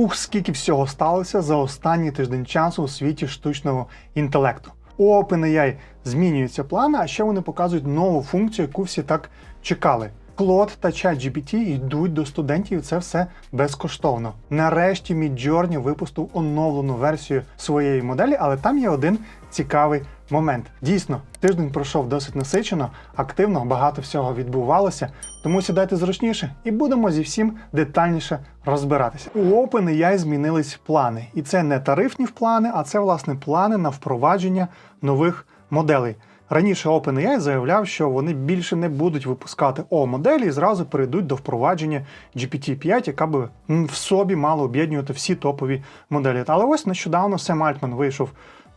Ух, скільки всього сталося за останній тиждень часу у світі штучного інтелекту. У OpenAI змінюються плани, а ще вони показують нову функцію, яку всі так чекали. Claude та ChatGPT йдуть до студентів, це все безкоштовно. Нарешті Midjourney випустив оновлену версію своєї моделі, але там є один цікавий момент. Дійсно, тиждень пройшов досить насичено, активно, багато всього відбувалося. Тому сідайте зручніше і будемо зі всім детальніше розбиратися. У OpenAI змінились плани, і це не тарифні плани, а це власне плани на впровадження нових моделей. Раніше OpenAI заявляв, що вони більше не будуть випускати O-моделі і зразу перейдуть до впровадження GPT-5, яка би в собі мала об'єднувати всі топові моделі. Але ось нещодавно Сем Альтман вийшов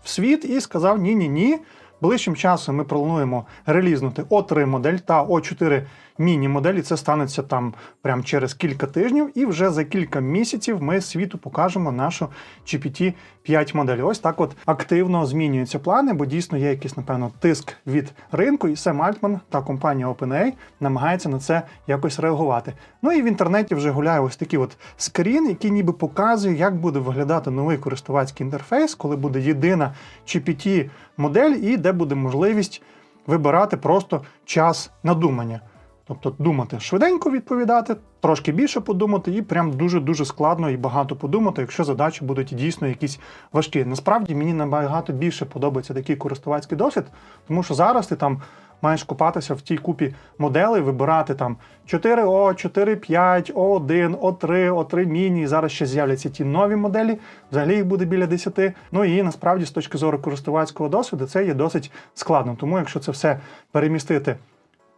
в світ і сказав: ні-ні-ні. Ближчим часом ми плануємо релізнути O3 модель та O4 міні-моделі. Це станеться там прямо через кілька тижнів, і вже за кілька місяців ми світу покажемо нашу GPT-5 модель. Ось так от активно змінюються плани, бо дійсно є якийсь, напевно, тиск від ринку, і Сем Альтман та компанія OpenAI намагається на це якось реагувати. Ну і в інтернеті вже гуляє ось такий от скрін, який ніби показує, як буде виглядати новий користувацький інтерфейс, коли буде єдина GPT модель, і де буде можливість вибирати просто час надумання. Тобто думати швиденько відповідати, трошки більше подумати, і прям дуже-дуже складно і багато подумати, якщо задачі будуть дійсно якісь важкі. Насправді мені набагато більше подобається такий користувацький досвід, тому що зараз ти там маєш купатися в тій купі моделей, вибирати там 4О, 4.5, О1, О3, О3 міні. Зараз ще з'являться ті нові моделі. Взагалі їх буде біля 10. Ну і насправді з точки зору користувацького досвіду це є досить складно. Тому якщо це все перемістити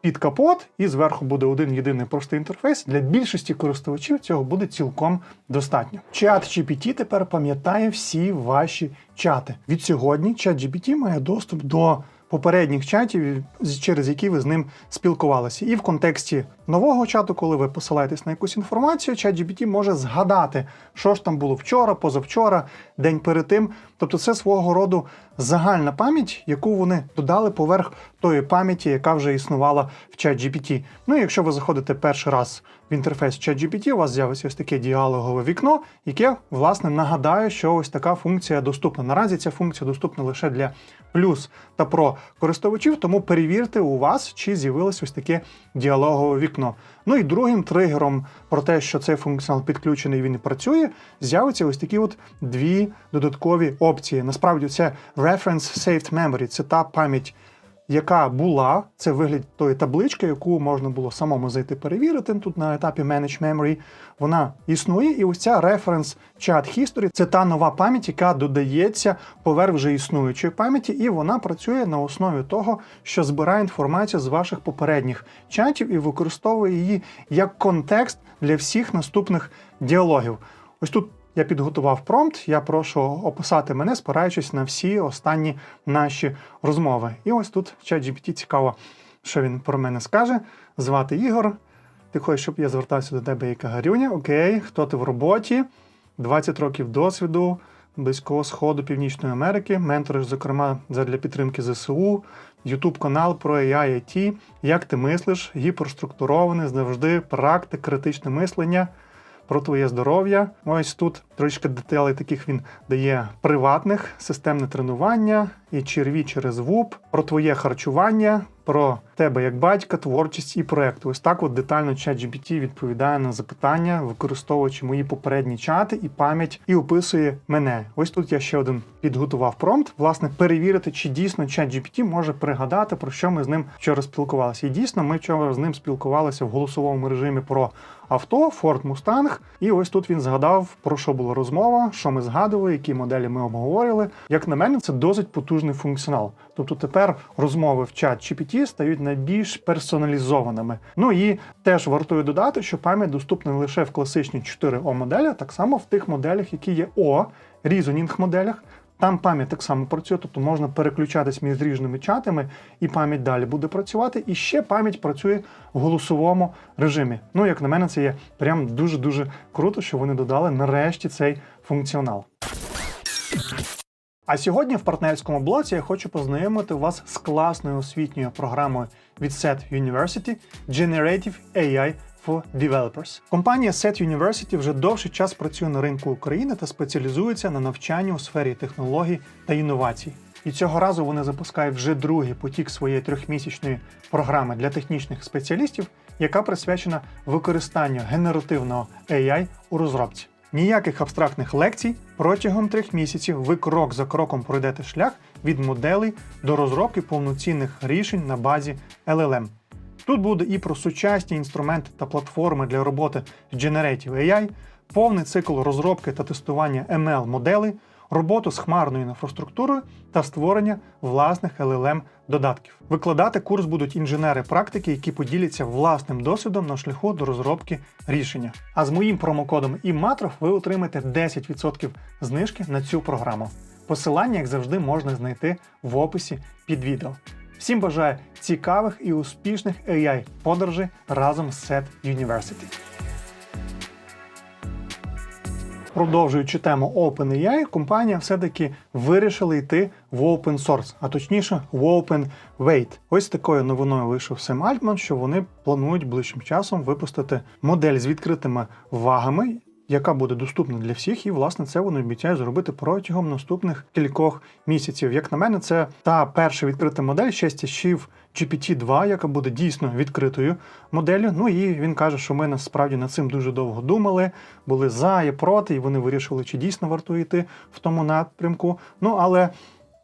під капот, і зверху буде один єдиний простий інтерфейс. Для більшості користувачів цього буде цілком достатньо. Чат GPT тепер пам'ятає всі ваші чати. Від сьогодні чат GPT має доступ до попередніх чатів, через які ви з ним спілкувалися. І в контексті нового чату, коли ви посилаєтесь на якусь інформацію, чат GPT може згадати, що ж там було вчора, позавчора, день перед тим. Тобто це свого роду загальна пам'ять, яку вони додали поверх тої пам'яті, яка вже існувала в ChatGPT. Ну і якщо ви заходите перший раз в інтерфейс ChatGPT, у вас з'явиться ось таке діалогове вікно, яке власне нагадає, що ось така функція доступна. Наразі ця функція доступна лише для плюс та про користувачів, тому перевірте у вас, чи з'явилось ось таке діалогове вікно. Ну і другим тригером про те, що цей функціонал підключений, він і працює, з'явиться ось такі от дві додаткові опції. Насправді це Reference Saved Memory, це та пам'ять, яка була, це вигляд тої таблички, яку можна було самому зайти перевірити тут на етапі Manage Memory. Вона існує, і ось ця Reference Chat History – це та нова пам'ять, яка додається поверх вже існуючої пам'яті, і вона працює на основі того, що збирає інформацію з ваших попередніх чатів і використовує її як контекст для всіх наступних діалогів. Ось тут я підготував промпт. Я прошу описати мене, спираючись на всі останні наші розмови. І ось тут ChatGPT цікаво, що він про мене скаже. Звати Ігор. Ти хочеш, щоб я звертався до тебе як Гарюня? Окей, хто ти в роботі? 20 років досвіду, Близького Сходу, Північної Америки, менториш, зокрема, для підтримки ЗСУ, Ютуб канал про AI IT. Як ти мислиш? Гіперструктурований, завжди практик, критичне мислення про твоє здоров'я. Ось тут трошки деталей таких він дає приватних, системне тренування і черві через ВУП, про твоє харчування, про тебе як батька, творчість і проекти. Ось так от детально ChatGPT відповідає на запитання, використовуючи мої попередні чати і пам'ять, і описує мене. Ось тут я ще один підготував промпт, власне, перевірити, чи дійсно ChatGPT може пригадати, про що ми з ним вчора спілкувалися. І дійсно, ми вчора з ним спілкувалися в голосовому режимі про авто, Ford Mustang. І ось тут він згадав, про що була розмова, що ми згадували, які моделі ми обговорили. Як на мене, це досить потужний функціонал. Тобто тепер розмови в чат GPT стають найбільш персоналізованими. Ну і теж вартує додати, що пам'ять доступна не лише в класичній 4О моделі, а так само в тих моделях, які є О, reasoning моделях. Там пам'ять так само працює, тобто можна переключатись між різними чатами, і пам'ять далі буде працювати. І ще пам'ять працює в голосовому режимі. Ну, як на мене, це є прям дуже-дуже круто, що вони додали нарешті цей функціонал. А сьогодні в партнерському блоці я хочу познайомити вас з класною освітньою програмою від SET University Generative AI for Developers. Компанія SET University вже довший час працює на ринку України та спеціалізується на навчанні у сфері технологій та інновацій. І цього разу вони запускають вже другий потік своєї трьохмісячної програми для технічних спеціалістів, яка присвячена використанню генеративного AI у розробці. Ніяких абстрактних лекцій протягом трьох місяців ви крок за кроком пройдете шлях від моделей до розробки повноцінних рішень на базі LLM. Тут буде і про сучасні інструменти та платформи для роботи з Generative AI, повний цикл розробки та тестування ML-моделей, роботу з хмарною інфраструктурою та створення власних LLM додатків. Викладати курс будуть інженери практики, які поділяться власним досвідом на шляху до розробки рішення. А з моїм промокодом IMATROV ви отримаєте 10% знижки на цю програму. Посилання, як завжди, можна знайти в описі під відео. Всім бажаю цікавих і успішних AI подорожей разом з SET University. Продовжуючи тему OpenAI, компанія все-таки вирішила йти в open source, а точніше в open weight. Ось такою новиною вийшов Сем Альтман, що вони планують ближчим часом випустити модель з відкритими вагами, яка буде доступна для всіх, і власне це вони обіцяють зробити протягом наступних кількох місяців. Як на мене, це та перша відкрита модель ще з часів GPT-2, яка буде дійсно відкритою моделлю. Ну і він каже, що ми насправді над цим дуже довго думали, були за і проти, і вони вирішили, чи дійсно варто йти в тому напрямку. Ну але.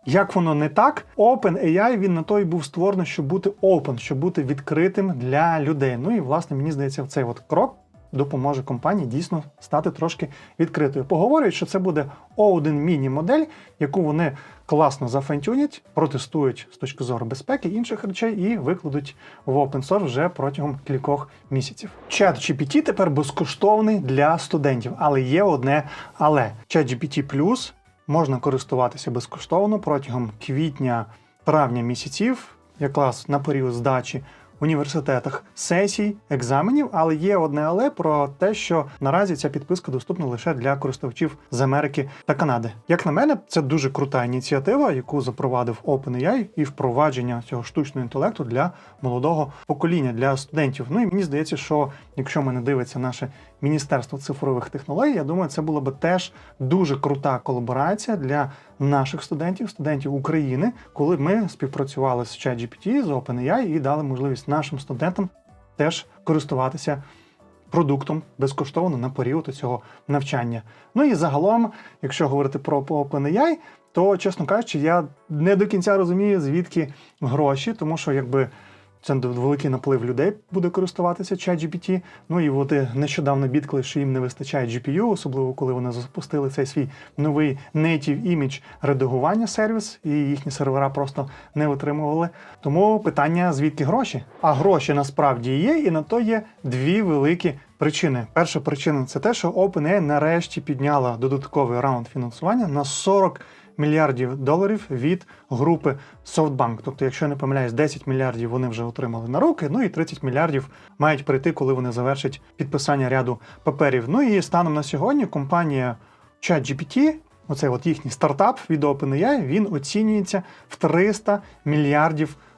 Як воно не так, OpenAI він на то і був створений, щоб бути open, щоб бути відкритим для людей. Ну і власне мені здається, цей от крок допоможе компанії дійсно стати трошки відкритою. Поговорюють, що це буде O1 міні-модель, яку вони класно зафантюнять, протестують з точки зору безпеки інших речей і викладуть в open source вже протягом кількох місяців. Чат GPT тепер безкоштовний для студентів, але є одне але ChatGPT Plus можна користуватися безкоштовно протягом квітня-травня місяців, якраз на період здачі університетах сесій, екзаменів, але є одне але про те, що наразі ця підписка доступна лише для користувачів з Америки та Канади. Як на мене, це дуже крута ініціатива, яку запровадив OpenAI і впровадження цього штучного інтелекту для молодого покоління, для студентів. Ну і мені здається, що якщо мене дивиться наше Міністерство цифрових технологій, я думаю, це була би теж дуже крута колаборація для наших студентів, студентів України, коли ми співпрацювали з ChatGPT, з OpenAI і дали можливість нашим студентам теж користуватися продуктом безкоштовно на період цього навчання. Ну і загалом, якщо говорити про OpenAI, то, чесно кажучи, я не до кінця розумію, звідки гроші, тому що якби. Це великий наплив людей буде користуватися ChatGPT. Ну і вони нещодавно бідкали, що їм не вистачає GPU, особливо коли вони запустили цей свій новий native image редагування сервіс, і їхні сервера просто не витримували. Тому питання звідки гроші? А гроші насправді є, і на то є дві великі причини. Перша причина це те, що OpenAI нарешті підняла додатковий раунд фінансування на 40 мільярдів доларів від групи SoftBank. Тобто, якщо я не помиляюсь, 10 мільярдів вони вже отримали на руки, ну і 30 мільярдів мають прийти, коли вони завершать підписання ряду паперів. Ну і станом на сьогодні компанія ChatGPT, оцей от їхній стартап від OpenAI, він оцінюється в 300 мільярдів доларів.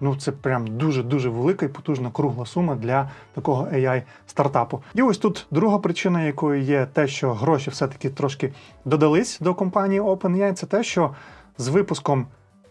Ну це прям дуже дуже велика і потужна кругла сума для такого AI стартапу. І ось тут друга причина, якою є те, що гроші все-таки трошки додались до компанії OpenAI, це те, що з випуском.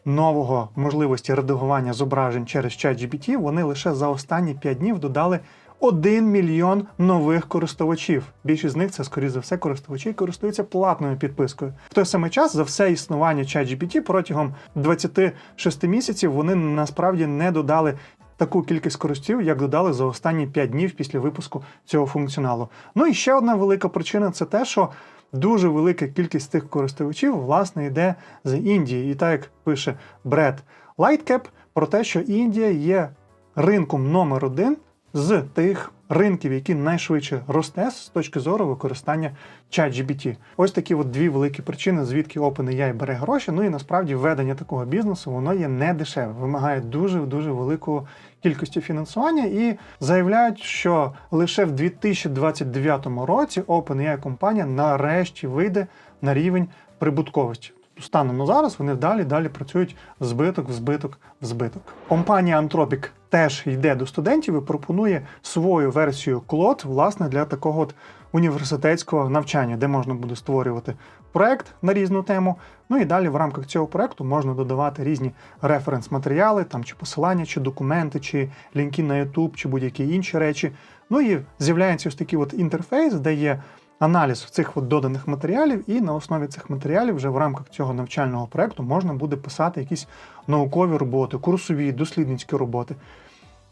Нового можливості редагування зображень через ChatGPT вони лише за останні 5 днів додали 1 мільйон нових користувачів. Більшість з них це, скоріше за все, користувачі користуються платною підпискою. В той самий час за все існування ChatGPT протягом 26 місяців вони насправді не додали. Таку кількість користів, як додали за останні 5 днів після випуску цього функціоналу. Ну і ще одна велика причина це те, що дуже велика кількість тих користувачів власне йде з Індії. І так як пише Бред Лайткеп про те, що Індія є ринком номер один з тих ринків, які найшвидше росте з точки зору використання ChatGPT. Ось такі от дві великі причини, звідки OpenAI бере гроші. Ну і насправді введення такого бізнесу воно є не дешеве, вимагає дуже дуже великої кількості фінансування і заявляють, що лише в 2029 році OpenAI компанія нарешті вийде на рівень прибутковості. Станом на зараз вони далі далі працюють в збиток, в збиток, в збиток. Компанія Anthropic теж йде до студентів і пропонує свою версію Клод, власне, для такого от університетського навчання, де можна буде створювати проект на різну тему. Ну і далі в рамках цього проекту можна додавати різні референс-матеріали, там чи посилання, чи документи, чи лінки на YouTube, чи будь-які інші речі. Ну і з'являється ось такий от інтерфейс, де є аналіз цих от доданих матеріалів, і на основі цих матеріалів вже в рамках цього навчального проекту можна буде писати якісь наукові роботи, курсові, дослідницькі роботи.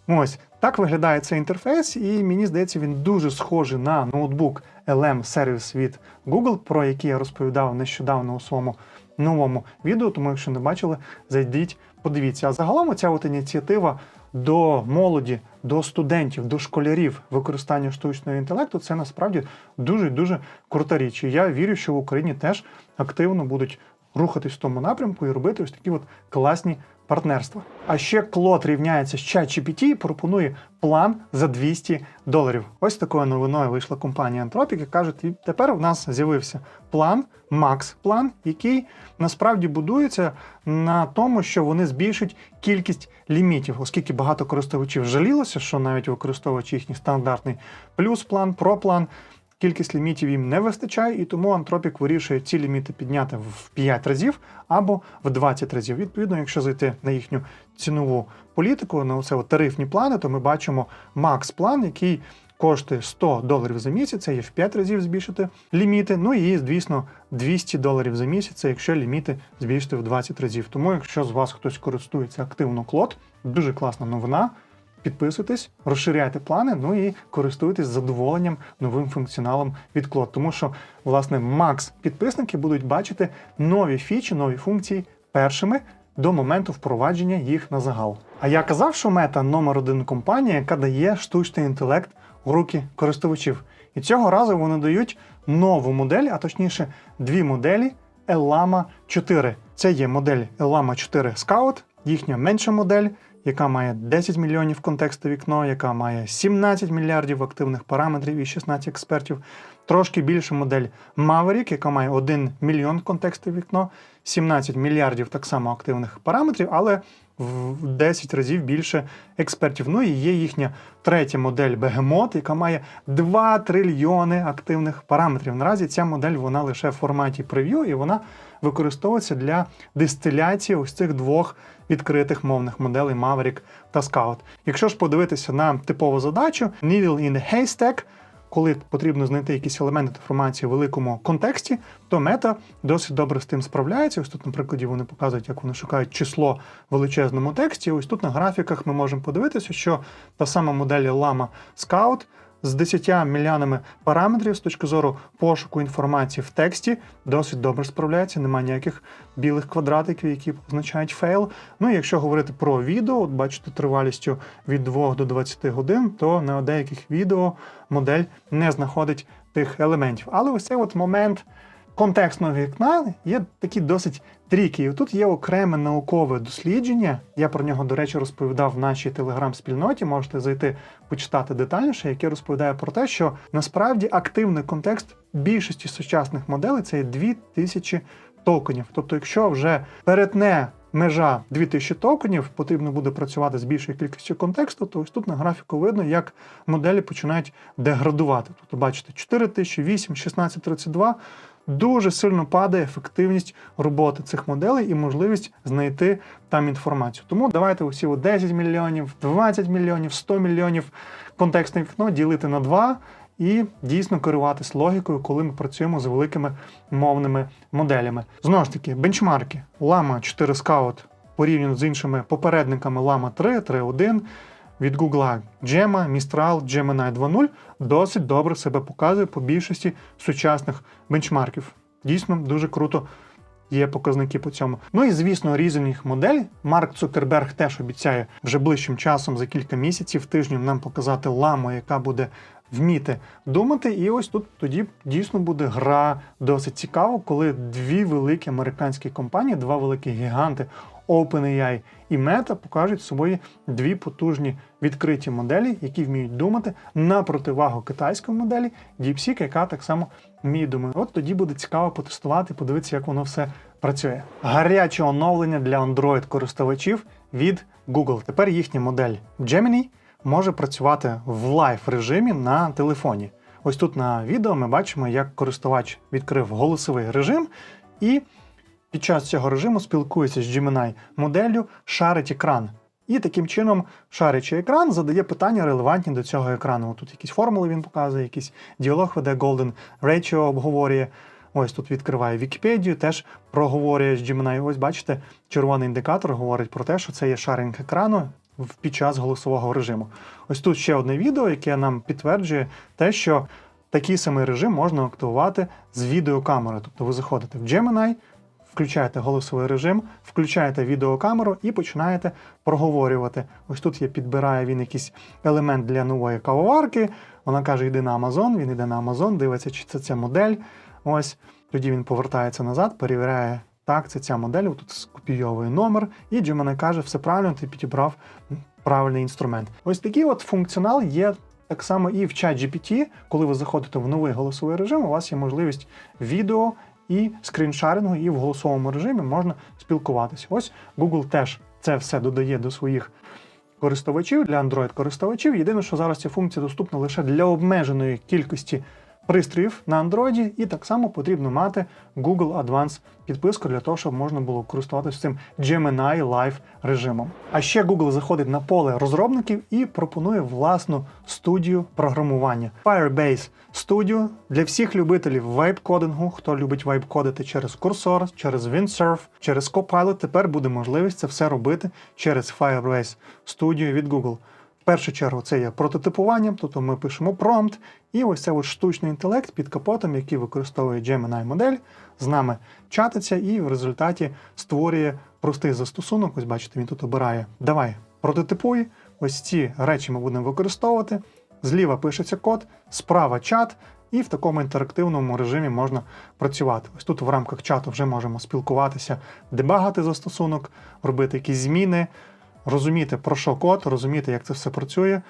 Ось так виглядає цей інтерфейс, і мені здається, він дуже схожий на ноутбук LM Service від Google, про який я розповідав нещодавно у своєму новому відео. Тому, якщо не бачили, зайдіть, подивіться. А загалом ця от ініціатива до молоді, до студентів, до школярів використання штучного інтелекту це насправді дуже дуже крута річ. І я вірю, що в Україні теж активно будуть рухатись в тому напрямку і робити ось такі от класні партнерства. А ще Клод рівняється з ChatGPT і пропонує план за 200 доларів. Ось такою новиною вийшла компанія Anthropic і кажуть, «І тепер в нас з'явився план, Max план, який насправді будується на тому, що вони збільшать кількість лімітів, оскільки багато користувачів жалілося, що навіть використовуючи їхній стандартний плюс план, про план. Кількість лімітів їм не вистачає, і тому Anthropic вирішує ці ліміти підняти в 5 разів або в 20 разів. Відповідно, якщо зайти на їхню цінову політику, на оце тарифні плани, то ми бачимо Max план, який коштує 100 доларів за місяць, це є в 5 разів збільшити ліміти. Ну і, звісно, 200 доларів за місяць, це якщо ліміти збільшити в 20 разів. Тому, якщо з вас хтось користується активно клод, дуже класна новина. Підписуйтесь, розширяйте плани, ну і користуйтесь задоволенням новим функціоналом від Клод. Тому що, власне, Макс підписники будуть бачити нові фічі, нові функції першими до моменту впровадження їх на загал. А я казав, що мета номер один компанія, яка дає штучний інтелект у руки користувачів. І цього разу вони дають нову модель, а точніше, дві моделі Elama 4. Це є модель Elama 4 Scout, їхня менша модель яка має 10 мільйонів контексту вікно, яка має 17 мільярдів активних параметрів і 16 експертів. Трошки більше модель Maverick, яка має 1 мільйон контексту вікно, 17 мільярдів так само активних параметрів, але в 10 разів більше експертів. Ну і є їхня третя модель Behemoth, яка має 2 трильйони активних параметрів. Наразі ця модель вона лише в форматі прев'ю, і вона використовується для дистиляції ось цих двох відкритих мовних моделей Maverick та Scout. Якщо ж подивитися на типову задачу Needle in the Haystack, коли потрібно знайти якісь елементи інформації в великому контексті, то мета досить добре з тим справляється. Ось тут, на прикладі, вони показують, як вони шукають число в величезному тексті. Ось тут на графіках ми можемо подивитися, що та сама модель Lama Scout з 10 мільйонами параметрів з точки зору пошуку інформації в тексті досить добре справляється, немає ніяких білих квадратиків, які позначають фейл. Ну і якщо говорити про відео, от бачите, тривалістю від 2 до 20 годин, то на деяких відео модель не знаходить тих елементів. Але ось цей от момент контекстного вікна є такі досить тріки. І тут є окреме наукове дослідження. Я про нього, до речі, розповідав в нашій телеграм-спільноті. Можете зайти почитати детальніше, яке розповідає про те, що насправді активний контекст більшості сучасних моделей це є 2000 токенів. Тобто, якщо вже перетне межа 2000 токенів, потрібно буде працювати з більшою кількістю контексту, то ось тут на графіку видно, як моделі починають деградувати. Тобто, бачите, 4000, 8, 16, 32 дуже сильно падає ефективність роботи цих моделей і можливість знайти там інформацію. Тому давайте усі 10 мільйонів, 20 мільйонів, 100 мільйонів контекстне вікно ділити на 2 і дійсно керуватись логікою, коли ми працюємо з великими мовними моделями. Знову ж таки, бенчмарки Lama 4 Scout порівняно з іншими попередниками Lama 3, 3.1, від Google Gemma, Mistral, Gemini 2.0 досить добре себе показує по більшості сучасних бенчмарків. Дійсно, дуже круто є показники по цьому. Ну і звісно, різних модель. Марк Цукерберг теж обіцяє вже ближчим часом за кілька місяців тижнів нам показати ламу, яка буде вміти думати. І ось тут тоді дійсно буде гра досить цікава, коли дві великі американські компанії, два великі гіганти. OpenAI і Meta покажуть свої дві потужні відкриті моделі, які вміють думати на противагу китайської моделі DeepSeek, яка так само мідуми. От тоді буде цікаво потестувати, подивитися, як воно все працює. Гаряче оновлення для Android-користувачів від Google. Тепер їхня модель Gemini може працювати в лайв режимі на телефоні. Ось тут на відео ми бачимо, як користувач відкрив голосовий режим і під час цього режиму спілкується з Gemini моделлю, шарить екран. І таким чином, шарячи екран, задає питання релевантні до цього екрану. Тут якісь формули він показує, якийсь діалог веде Golden Ratio обговорює. Ось тут відкриває Вікіпедію, теж проговорює з Gemini. Ось бачите, червоний індикатор говорить про те, що це є шаринг екрану під час голосового режиму. Ось тут ще одне відео, яке нам підтверджує те, що такий самий режим можна активувати з відеокамери. Тобто ви заходите в Gemini, включаєте голосовий режим, включаєте відеокамеру і починаєте проговорювати. Ось тут є підбирає він якийсь елемент для нової кавоварки. Вона каже: йди на Amazon, він йде на Amazon, дивиться, чи це ця модель. Ось тоді він повертається назад, перевіряє. Так, це ця модель, тут скопійовує номер, і Gemini каже, все правильно, ти підібрав правильний інструмент. Ось такий от функціонал є так само і в ChatGPT, коли ви заходите в новий голосовий режим, у вас є можливість відео і скріншарингу, і в голосовому режимі можна спілкуватися. Ось Google теж це все додає до своїх користувачів для Android-користувачів. Єдине, що зараз ця функція доступна лише для обмеженої кількості пристроїв на Android, і так само потрібно мати Google Advanced підписку для того, щоб можна було користуватися цим Gemini Live режимом. А ще Google заходить на поле розробників і пропонує власну студію програмування Firebase Studio для всіх любителів вейб-кодингу, хто любить вейб-кодити через курсор, через Windsurf, через Copilot, тепер буде можливість це все робити через Firebase Studio від Google. Першу чергу це є прототипуванням, тобто ми пишемо промпт, і ось це от штучний інтелект під капотом, який використовує Gemini модель, з нами чатиться і в результаті створює простий застосунок. Ось бачите, він тут обирає. Давай, прототипуй. Ось ці речі ми будемо використовувати. Зліва пишеться код, справа чат, і в такому інтерактивному режимі можна працювати. Ось тут в рамках чату вже можемо спілкуватися, дебагати застосунок, робити якісь зміни, розуміти про що код, розуміти, як це все працює.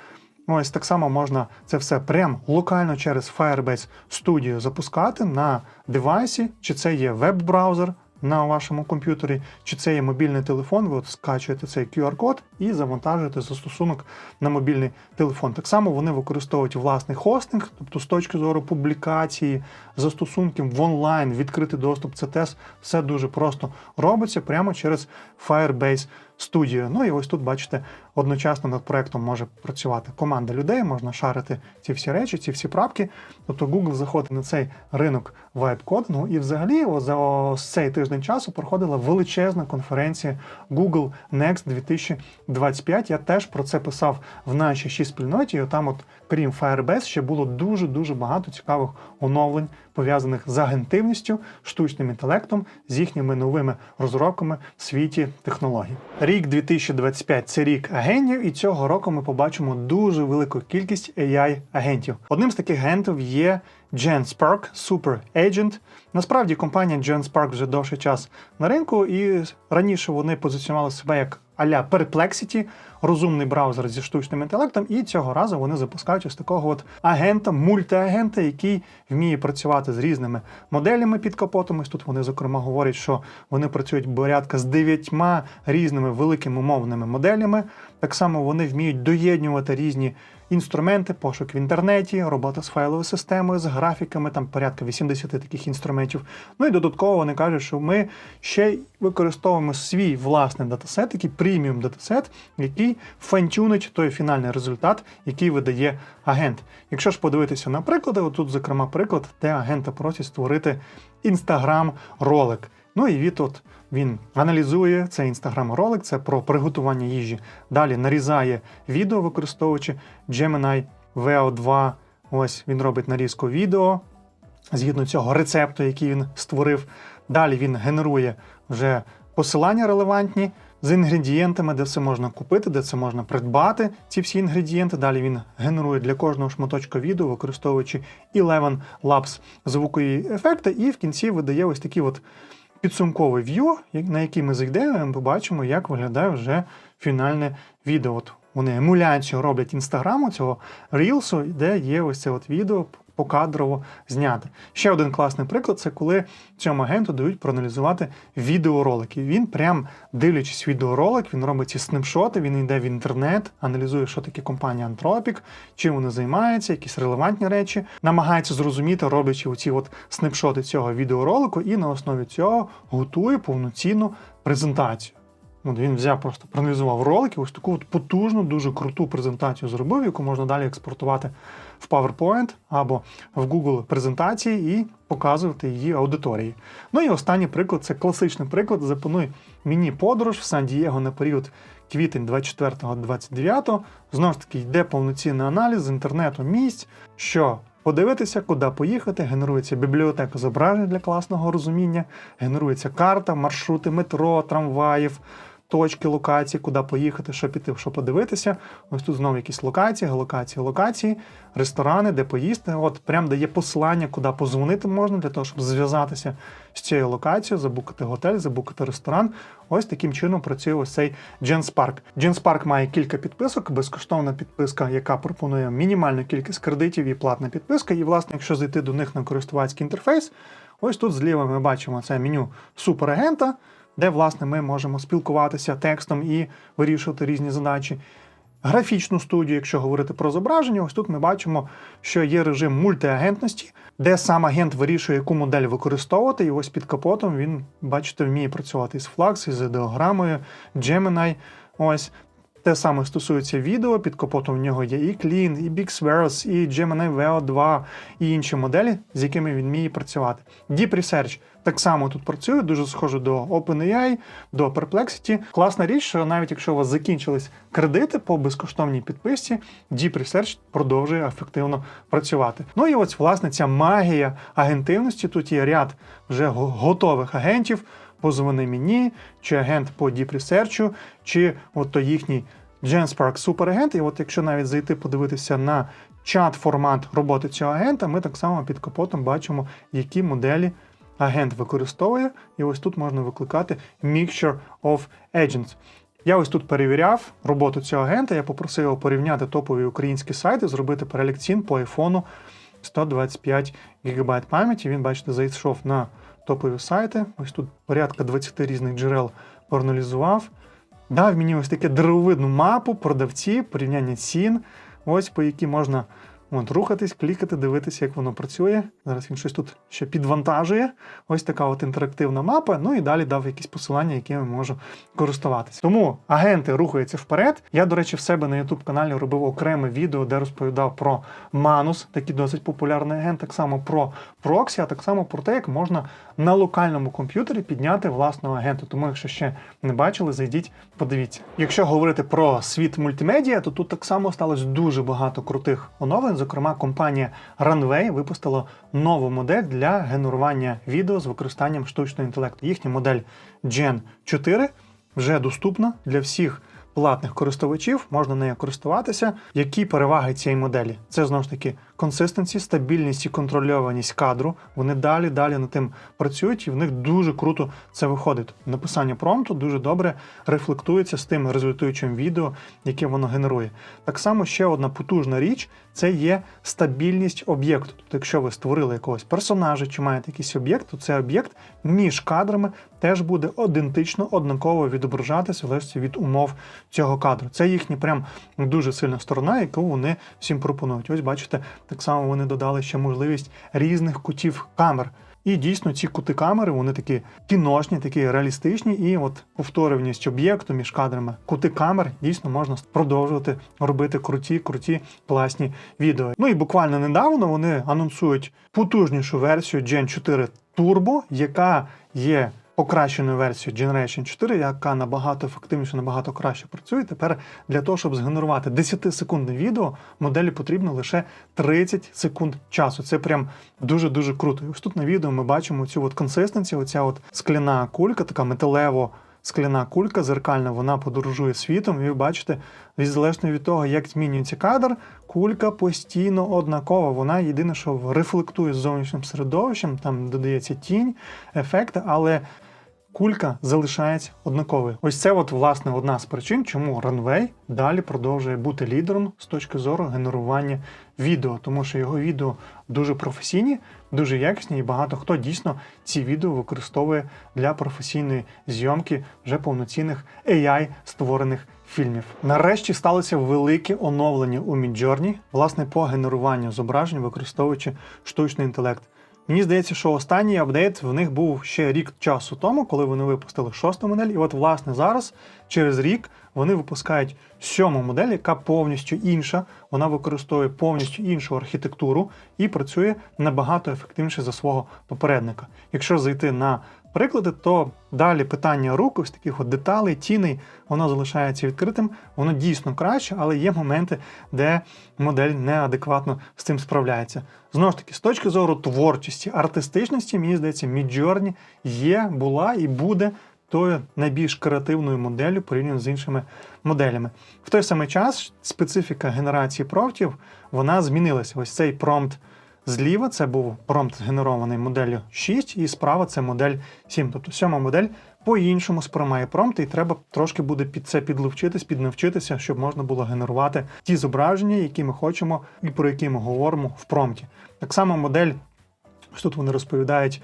Ось так само можна це все прям локально через Firebase Studio запускати на девайсі, чи це є веб-браузер на вашому комп'ютері, чи це є мобільний телефон. Ви от скачуєте цей QR-код і завантажуєте застосунок на мобільний телефон. Так само вони використовують власний хостинг, тобто з точки зору публікації застосунків в онлайн, відкритий доступ, це теж все дуже просто робиться прямо через Firebase Studio. Ну і ось тут бачите, одночасно над проектом може працювати команда людей, можна шарити ці всі речі, ці всі прапки. Тобто Google заходить на цей ринок вайб-кодингу. І взагалі за цей тиждень часу проходила величезна конференція Google Next 2025. Я теж про це писав в нашій шість спільноті. І там, от, крім Firebase, ще було дуже-дуже багато цікавих оновлень, пов'язаних з агентивністю, штучним інтелектом, з їхніми новими розробками в світі технологій. Рік 2025 це рік агентів, і цього року ми побачимо дуже велику кількість AI-агентів. Одним з таких агентів є GenSpark Super Agent. Насправді компанія GenSpark вже довший час на ринку, і раніше вони позиціонували себе як а-ля Perplexity, розумний браузер зі штучним інтелектом, і цього разу вони запускають ось такого от агента, мультиагента, який вміє працювати з різними моделями під капотом. Ось тут вони, зокрема, говорять, що вони працюють порядка з дев'ятьма різними великими мовними моделями. Так само вони вміють доєднювати різні інструменти, пошук в інтернеті, робота з файловою системою, з графіками, там порядка 80 таких інструментів. Ну і додатково вони кажуть, що ми ще використовуємо свій власний датасет, такий преміум датасет, який файнтюнить той фінальний результат, який видає агент. Якщо ж подивитися на приклади, отут, зокрема, приклад, де агента просять створити інстаграм-ролик. Ну і від от він аналізує цей інстаграм-ролик, це про приготування їжі. Далі нарізає відео, використовуючи Gemini VO2. Ось він робить нарізку відео згідно цього рецепту, який він створив. Далі він генерує вже посилання релевантні з інгредієнтами, де все можна купити, де це можна придбати, ці всі інгредієнти. Далі він генерує для кожного шматочка відео, використовуючи Eleven Labs звукові ефекти, і в кінці видає ось такі от підсумковий в'ю, на який ми зайдемо, ми побачимо, як виглядає вже фінальне відео. От вони емуляцію роблять інстаграму цього рілсу, де є ось це от відео, покадрово зняти. Ще один класний приклад це коли цьому агенту дають проаналізувати відеоролики. Він прям дивлячись відеоролик, він робить ці снапшоти, він йде в інтернет, аналізує, що таке компанія Anthropic, чим вони займаються, якісь релевантні речі, намагається зрозуміти, роблячи оці от снапшоти цього відеоролику, і на основі цього готує повноцінну презентацію. От він взяв просто проаналізував ролики, ось таку от потужну, дуже круту презентацію зробив, яку можна далі експортувати в PowerPoint або в Google презентації і показувати її аудиторії. Ну і останній приклад це класичний приклад. Запонуй мені подорож в Сан-Дієго на період квітень 24-29. Знову ж таки, йде повноцінний аналіз з інтернету місць, що подивитися, куди поїхати. Генерується бібліотека зображень для класного розуміння, генерується карта, маршрути метро, трамваїв. Точки локації, куди поїхати, що піти, що подивитися. Ось тут знову якісь локації, локації, локації, ресторани, де поїсти. От прям дає посилання, куди позвонити можна для того, щоб зв'язатися з цією локацією, забукати готель, забукати ресторан. Ось таким чином працює ось цей GenSpark. GenSpark має кілька підписок, безкоштовна підписка, яка пропонує мінімальну кількість кредитів і платна підписка. І, власне, якщо зайти до них на користувацький інтерфейс, ось тут зліва ми бачимо це меню суперагента, де, власне, ми можемо спілкуватися текстом і вирішувати різні задачі. Графічну студію, якщо говорити про зображення, ось тут ми бачимо, що є режим мультиагентності, де сам агент вирішує, яку модель використовувати, і ось під капотом він, бачите, вміє працювати із Flux, із ідеограмою, Gemini. Ось те саме стосується відео. Під капотом в нього є і Clean, і BigSwirls, і Gemini Veo 2, і інші моделі, з якими він вміє працювати. Deep Research так само тут працює, дуже схоже до OpenAI, до Perplexity. Класна річ, що навіть якщо у вас закінчились кредити по безкоштовній підписці, Deep Research продовжує ефективно працювати. Ну і ось власне ця магія агентивності. Тут є ряд вже готових агентів. Позвони мені, чи агент по Deep Research, чи от то їхній GenSpark суперагент. І от якщо навіть зайти подивитися на чат-формат роботи цього агента, ми так само під капотом бачимо, які моделі агент використовує. І ось тут можна викликати Mixture of Agents. Я ось тут перевіряв роботу цього агента. Я попросив його порівняти топові українські сайти, зробити перелік цін по айфону 125 ГБ пам'яті. Він, бачите, зайшов на топові сайти. Ось тут порядка 20 різних джерел проаналізував. Дав мені ось таке деревовидну мапу, продавці, порівняння цін, ось по якій можна от, рухатись, клікати, дивитися, як воно працює. Зараз він щось тут ще підвантажує. Ось така от інтерактивна мапа. Ну і далі дав якісь посилання, якими можу користуватися. Тому агенти рухаються вперед. Я, до речі, в себе на YouTube каналі робив окреме відео, де розповідав про Manus, такий досить популярний агент, так само про проксі, а так само про те, як можна на локальному комп'ютері підняти власного агента. Тому, якщо ще не бачили, зайдіть, подивіться. Якщо говорити про світ мультимедіа, то тут так само сталося дуже багато крутих оновлень. Зокрема, компанія Runway випустила нову модель для генерування відео з використанням штучного інтелекту. Їхня модель Gen 4 вже доступна для всіх платних користувачів, можна нею користуватися. Які переваги цієї моделі? Це знову ж таки консистенці, стабільність і контрольованість кадру. Вони далі далі над тим працюють, і в них дуже круто це виходить. Написання промпту дуже добре рефлектується з тим результуючим відео, яке воно генерує. Так само ще одна потужна річ це є стабільність об'єкту. Тобто, якщо ви створили якогось персонажа чи маєте якийсь об'єкт, то цей об'єкт між кадрами теж буде ідентично, однаково відображатися в залежності від умов цього кадру. Це їхня прям дуже сильна сторона, яку вони всім пропонують. Ось бачите, так само вони додали ще можливість різних кутів камер. І дійсно ці кути камери, вони такі кіношні, такі реалістичні, і от повторюваність об'єкту між кадрами. Кути камер дійсно можна продовжувати робити круті, круті, класні відео. Ну і буквально недавно вони анонсують потужнішу версію Gen 4 Turbo, яка є покращеною версією Generation 4, яка набагато ефективніше, набагато краще працює. Тепер для того, щоб згенерувати 10-секундне відео, моделі потрібно лише 30 секунд часу. Це прям дуже-дуже круто. І ось тут на відео ми бачимо цю от консистенцію, оця от скляна кулька, така металево. Скляна кулька зеркальна, вона подорожує світом, і ви бачите, залежно від того, як змінюється кадр, кулька постійно однакова. Вона єдине, що рефлектує з зовнішнім середовищем, там додається тінь, ефекти, але кулька залишається однаковою. Ось це, от, власне, одна з причин, чому Runway далі продовжує бути лідером з точки зору генерування відео, тому що його відео дуже професійні, дуже якісні, і багато хто дійсно ці відео використовує для професійної зйомки вже повноцінних AI створених фільмів. Нарешті сталося велике оновлення у Midjourney, власне, по генеруванню зображень, використовуючи штучний інтелект. Мені здається, що останній апдейт в них був ще рік часу тому, коли вони випустили шосту модель. І от, власне, зараз, через рік, вони випускають сьому модель, яка повністю інша. Вона використовує повністю іншу архітектуру і працює набагато ефективніше за свого попередника. Якщо зайти на приклади, то далі питання рук, ось таких от деталей, тіней, воно залишається відкритим, воно дійсно краще, але є моменти, де модель неадекватно з цим справляється. Знову ж таки, з точки зору творчості, артистичності, мені здається, Midjourney є, була і буде тою найбільш креативною моделлю порівняно з іншими моделями. В той самий час специфіка генерації промптів вона змінилася. Ось цей промпт зліва це був промпт згенерований моделлю 6, і справа це модель 7. Тобто сьома модель по-іншому сприймає промпти, і треба трошки буде під це підловчитись, піднавчитися, щоб можна було генерувати ті зображення, які ми хочемо і про які ми говоримо в промпті. Так само модель, ось тут вони розповідають.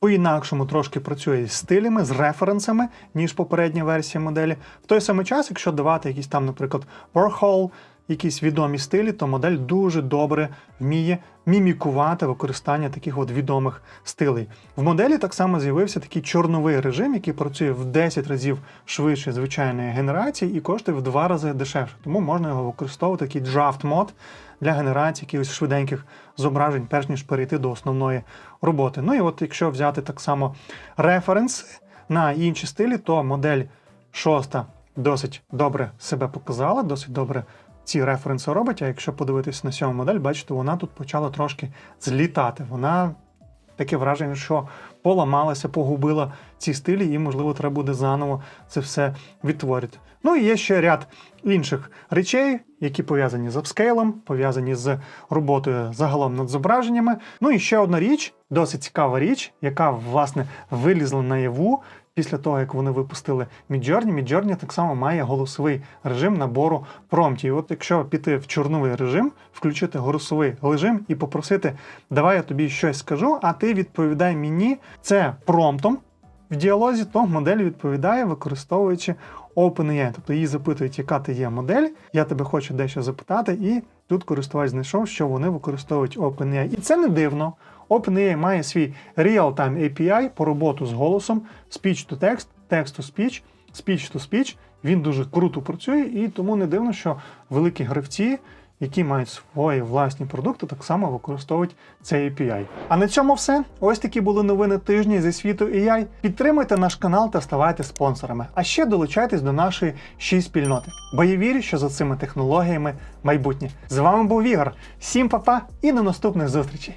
По-інакшому трошки працює з стилями, з референсами, ніж попередня версія моделі. В той самий час, якщо давати якісь там, наприклад, Warhol, якісь відомі стилі, то модель дуже добре вміє мімікувати використання таких от відомих стилей. В моделі так само з'явився такий чорновий режим, який працює в 10 разів швидше звичайної генерації і коштує в 2 рази дешевше. Тому можна його використовувати такий draft мод для генерації якихось швиденьких зображень, перш ніж перейти до основної роботи. Ну і от якщо взяти так само референс на інші стилі, то модель шоста досить добре себе показала, досить добре ці референси робить. А якщо подивитись на сьому модель, бачите, вона тут почала трошки злітати. Вона таке враження, що поламалася, погубила ці стилі, і, можливо, треба буде заново це все відтворити. Ну і є ще ряд інших речей, які пов'язані з апскейлом, пов'язані з роботою загалом над зображеннями. Ну і ще одна річ, досить цікава річ, яка власне вилізла наяву. Після того, як вони випустили Midjourney, Midjourney так само має голосовий режим набору промптів. І от якщо піти в чорновий режим, включити голосовий режим і попросити, давай я тобі щось скажу, а ти відповідай мені це промптом в діалозі, то модель відповідає, використовуючи OpenAI. Тобто її запитують, яка ти є модель, я тебе хочу дещо запитати, і тут користувач знайшов, що вони використовують OpenAI. І це не дивно. OpenAI має свій real-time API по роботу з голосом, speech to text, text to speech, speech to speech. Він дуже круто працює, і тому не дивно, що великі гравці, які мають свої власні продукти, так само використовують цей API. А на цьому все. Ось такі були новини тижня зі світу AI. Підтримуйте наш канал та ставайте спонсорами. А ще долучайтесь до нашої ші спільноти. Бо я вірю, що за цими технологіями майбутнє. З вами був Ігор. Всім па-па і до наступних зустрічей!